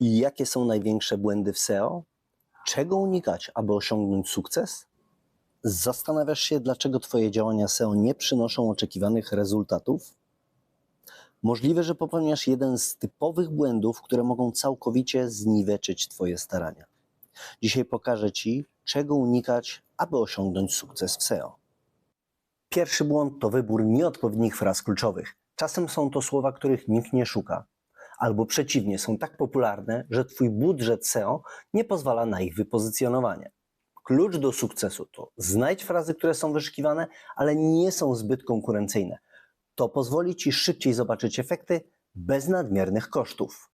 I jakie są największe błędy w SEO? Czego unikać, aby osiągnąć sukces? Zastanawiasz się, dlaczego Twoje działania SEO nie przynoszą oczekiwanych rezultatów? Możliwe, że popełniasz jeden z typowych błędów, które mogą całkowicie zniweczyć Twoje starania. Dzisiaj pokażę Ci, czego unikać, aby osiągnąć sukces w SEO. Pierwszy błąd to wybór nieodpowiednich fraz kluczowych. Czasem są to słowa, których nikt nie szuka, albo przeciwnie, są tak popularne, że Twój budżet SEO nie pozwala na ich wypozycjonowanie. Klucz do sukcesu to znajdź frazy, które są wyszukiwane, ale nie są zbyt konkurencyjne. To pozwoli Ci szybciej zobaczyć efekty bez nadmiernych kosztów.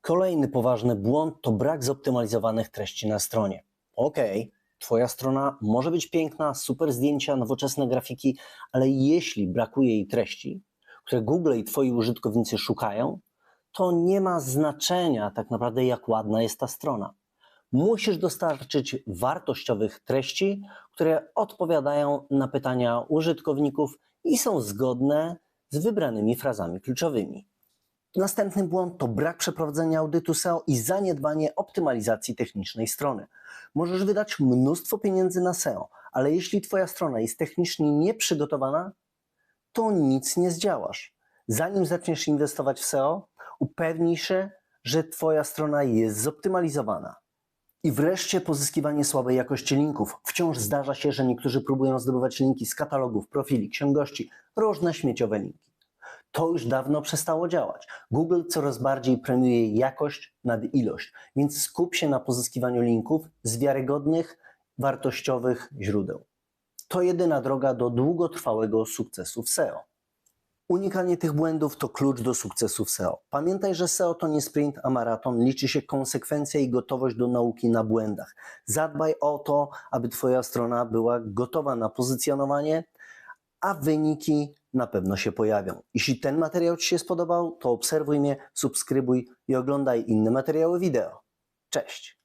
Kolejny poważny błąd to brak zoptymalizowanych treści na stronie. Okej, Twoja strona może być piękna, super zdjęcia, nowoczesne grafiki, ale jeśli brakuje jej treści, które Google i Twoi użytkownicy szukają, to nie ma znaczenia tak naprawdę, jak ładna jest ta strona. Musisz dostarczyć wartościowych treści, które odpowiadają na pytania użytkowników i są zgodne z wybranymi frazami kluczowymi. Następny błąd to brak przeprowadzenia audytu SEO i zaniedbanie optymalizacji technicznej strony. Możesz wydać mnóstwo pieniędzy na SEO, ale jeśli Twoja strona jest technicznie nieprzygotowana, to nic nie zdziałasz. Zanim zaczniesz inwestować w SEO, upewnij się, że Twoja strona jest zoptymalizowana. I wreszcie pozyskiwanie słabej jakości linków. Wciąż zdarza się, że niektórzy próbują zdobywać linki z katalogów, profili, księgości, różne śmieciowe linki. To już dawno przestało działać. Google coraz bardziej premiuje jakość nad ilość, więc skup się na pozyskiwaniu linków z wiarygodnych, wartościowych źródeł. To jedyna droga do długotrwałego sukcesu w SEO. Unikanie tych błędów to klucz do sukcesu w SEO. Pamiętaj, że SEO to nie sprint, a maraton. Liczy się konsekwencja i gotowość do nauki na błędach. Zadbaj o to, aby Twoja strona była gotowa na pozycjonowanie, a wyniki na pewno się pojawią. Jeśli ten materiał Ci się spodobał, to obserwuj mnie, subskrybuj i oglądaj inne materiały wideo. Cześć!